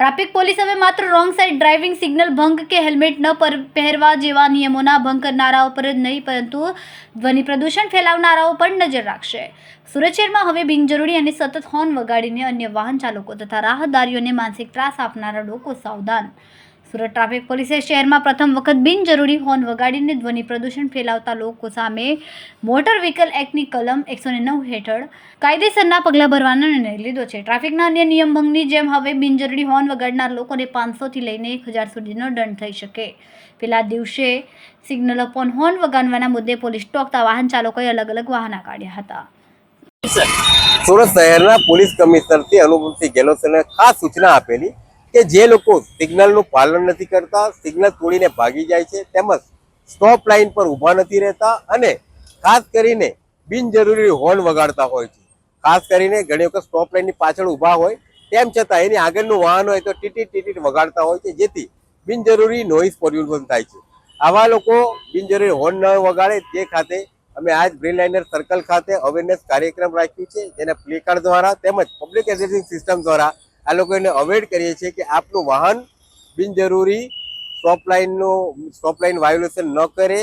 Traffic police હવે માત્ર wrong side driving signal ભંગ કે હેલ્મેટ ન પહેરવા જેવા નિયમોના ભંગ કરનારાઓ પર જ નહીં, પરંતુ ધ્વનિ પ્રદૂષણ ફેલાવનારાઓ પર નજર રાખશે. સુરત શહેરમાં હવે બિનજરૂરી અને સતત હોર્ન વગાડીને અન્ય વાહન ચાલકો તથા રાહદારીઓને માનસિક ત્રાસ આપનારા લોકો સાવધાન સુરત ટ્રાફિક પોલીસે શહેરમાં પ્રથમ વખત બિનજરૂરી હોર્ન વગાડીને ધ્વનિ પ્રદૂષણ ફેલાવતા લોકો સામે મોટર વ્હીકલ એક્ટની કલમ એકસો નવ હેઠળ કાયદેસરના પગલાં ભરવાનો નિર્ણય લીધો છે. ટ્રાફિકના અન્ય નિયમ ભંગની જેમ હવે બિનજરૂરી હોર્ન વગાડનાર લોકોને પાંચસોથી લઈને એક હજાર સુધીનો દંડ થઈ શકે. પેલા દિવસે સિગ્નલ અપોન હોર્ન વગાડવાના મુદ્દે પોલીસ ટોકતા વાહન ચાલકોએ અલગ અલગ વાહન કાઢ્યા હતા. સુરત શહેરના પોલીસ કમિશનરથી અનુભવસિંહ ગેહલોતને ખાસ સૂચના આપેલી કે જે લોકો સિગ્નલનું પાલન નથી કરતા, સિગ્નલ તોડીને ભાગી જાય છે, તેમજ સ્ટોપ લાઇન પર ઊભા નથી રહેતા અને ખાસ કરીને બિનજરૂરી હોર્ન વગાડતા હોય છે. ખાસ કરીને ઘણી વખત સ્ટોપ લાઇનની પાછળ ઊભા હોય, તેમ છતાં એની આગળનું વાહન હોય તો ટીટી ટીટી વગાડતા હોય છે, જેથી બિનજરૂરી નોઇઝ પોલ્યુશન થાય છે. આવા લોકો બિનજરૂરી હોર્ન ન વગાડે, તે ખાતે અમે આજ ગ્રીન લાઇનર સર્કલ ખાતે અવેરનેસ કાર્યક્રમ રાખ્યું છે, જેને પ્લેકાર્ડ દ્વારા તેમજ પબ્લિક એડ્રેસિંગ સિસ્ટમ દ્વારા આ લોકોને અવેર કરીએ છીએ કે આપનું વાહન બિનજરૂરી સ્ટોપ લાઇનનું સ્ટોપ લાઇન વાયોલેશન ન કરે,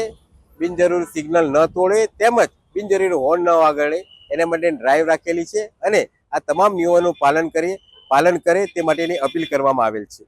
બિનજરૂરી સિગ્નલ ન તોડે, તેમજ બિનજરૂરી હોર્ન ન વાગડે. એના માટે ડ્રાઈવ રાખેલી છે અને આ તમામ નિયમોનું પાલન કરીએ, પાલન કરે તે માટેની અપીલ કરવામાં આવેલ છે.